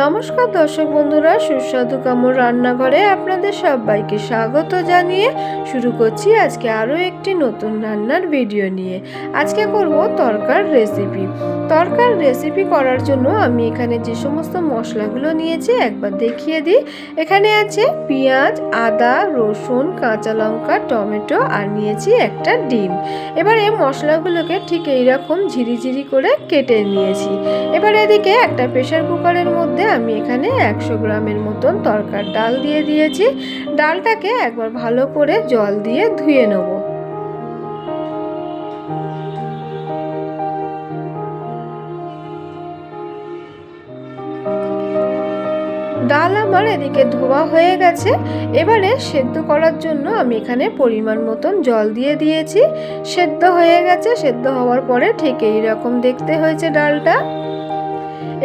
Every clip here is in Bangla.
নমস্কার দর্শক বন্ধুরা, সুস্বাদু কামড় রান্নাঘরে আপনাদের সবাইকে স্বাগত জানিয়ে শুরু করছি আজকে আরও একটি নতুন রান্নার ভিডিও নিয়ে। আজকে করব তরকার রেসিপি। তরকার রেসিপি করার জন্য আমি এখানে যে সমস্ত মশলাগুলো নিয়েছি একবার দেখিয়ে দিই। এখানে আছে পেঁয়াজ, আদা, রসুন, কাঁচা লঙ্কা, টমেটো আর নিয়েছি একটা ডিম। এবার এই মশলাগুলোকে ঠিক এইরকম ঝিরিঝিরি করে কেটে নিয়েছি। এবার এদিকে একটা প্রেশার কুকারের মধ্যে আমি এখানে একশো গ্রামের মতন তরকার ডাল দিয়ে দিয়েছি। ডালটাকে একবার ভালো করে জল দিয়ে ধুয়ে নেব। ডাল আমার এদিকে ধোয়া হয়ে গেছে। এবারে সেদ্ধ করার জন্য আমি এখানে পরিমাণ মতন জল দিয়ে দিয়েছি। সেদ্ধ হয়ে গেছে, সেদ্ধ হওয়ার পরে ঠিক এইরকম দেখতে হয়েছে ডালটা।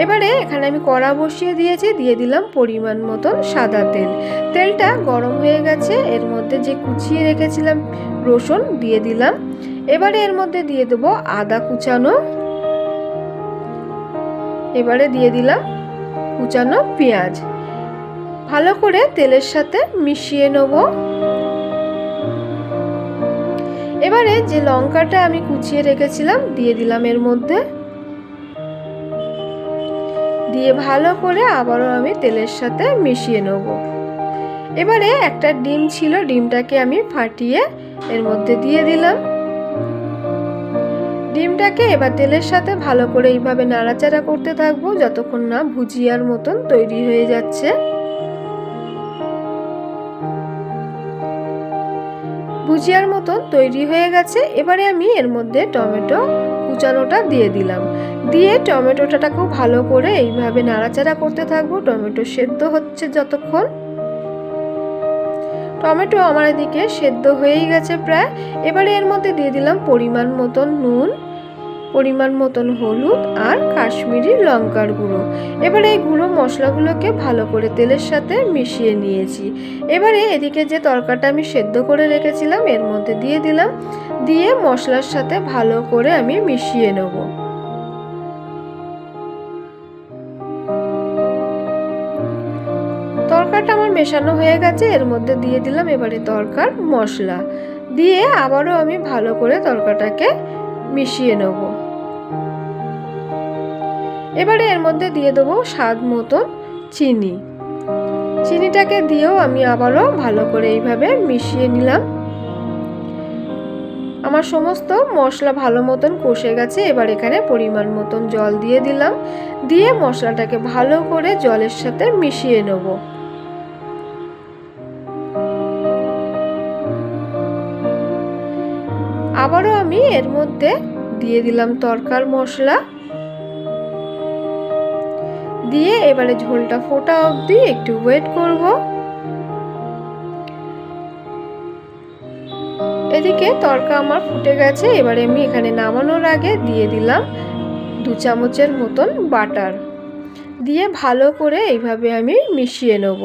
এবারে এখানে আমি কড়া বসিয়ে দিয়েছি, দিয়ে দিলাম পরিমাণ মতন সাদা তেল। তেলটা গরম হয়ে গেছে, এর মধ্যে যে কুচিয়ে রেখেছিলাম রসুন দিয়ে দিলাম। এবারে এর মধ্যে দিয়ে দেবো আদা কুচানো। এবারে দিয়ে দিলাম কুচানো পেঁয়াজ। ভালো করে তেলের সাথে মিশিয়ে নেব। এবারে যে লঙ্কাটা আমি কুচিয়ে রেখেছিলাম, দিয়ে দিলাম এর মধ্যে। দিয়ে ভালো করে আবারও আমি তেলের সাথে মিশিয়ে নেব। এবারে একটা ডিম ছিল, ডিমটাকে আমি ফাটিয়ে এর মধ্যে দিয়ে দিলাম। ডিমটাকে এবার তেলের সাথে ভালো করে এইভাবে নাড়াচাড়া করতে থাকব, যতক্ষণ না ভুজিয়ার মতন তৈরি হয়ে যাচ্ছে। ভুজিয়ার মতন তৈরি হয়ে গেছে, এবারে আমি এর মধ্যে টমেটো কুচানোটা দিয়ে দিলাম। দিয়ে টমেটোটাকেও ভালো করে এইভাবে নাড়াচাড়া করতে থাকব। টমেটো সেদ্ধ হচ্ছে যতক্ষণ। টমেটো আমার এদিকে সেদ্ধ হয়েই গেছে প্রায়। এবারে এর মধ্যে দিয়ে দিলাম পরিমাণ মতন নুন, পরিমাণ মতন হলুদ আর কাশ্মীরি লঙ্কার গুঁড়ো। এবারে এই গুঁড়ো মশলাগুলোকে ভালো করে তেলের সাথে মিশিয়ে নিয়েছি। এবারে এদিকে যে তরকাটা আমি সেদ্ধ করে রেখেছিলাম, এর মধ্যে দিয়ে দিলাম। দিয়ে মশলার সাথে ভালো করে আমি মিশিয়ে নেব। তরকাটা আমার মেশানো হয়ে গেছে, এর মধ্যে দিয়ে দিলাম এবারে তরকার মশলা। দিয়ে আবারও আমি ভালো করে তরকাটাকে মিশিয়ে নেব। এবারে এর মধ্যে দিয়ে দেবো স্বাদ মতন চিনি। চিনিটাকে দিয়েও আমি আবারও ভালো করে এইভাবে মিশিয়ে নিলাম। আমার সমস্ত মশলা ভালো মতন কষে গেছে, এবার এখানে পরিমাণ মতন জল দিয়ে দিলাম। দিয়ে মশলাটাকে ভালো করে জলের সাথে মিশিয়ে নেব। আবারও আমি এর মধ্যে দিয়ে দিলাম তরকার মশলা। দিয়ে এবারে ঝোলটা ফোটা অবধি একটু ওয়েট করব। এদিকে তরকা আমার ফুটে গেছে, এবারে আমি এখানে নামানোর আগে দিয়ে দিলাম দু চামচের মতন বাটার। দিয়ে ভালো করে এইভাবে আমি মিশিয়ে নেব।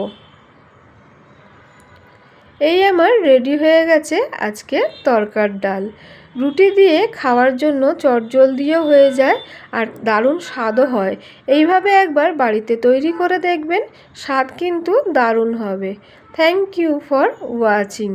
এই আমার রেডি হয়ে গেছে আজকে তরকার ডাল। রুটি দিয়ে খাওয়ার জন্য চটজলদিও হয়ে যায় আর দারুণ স্বাদও হয়। এইভাবে একবার বাড়িতে তৈরি করে দেখবেন, স্বাদ কিন্তু দারুণ হবে। Thank you for watching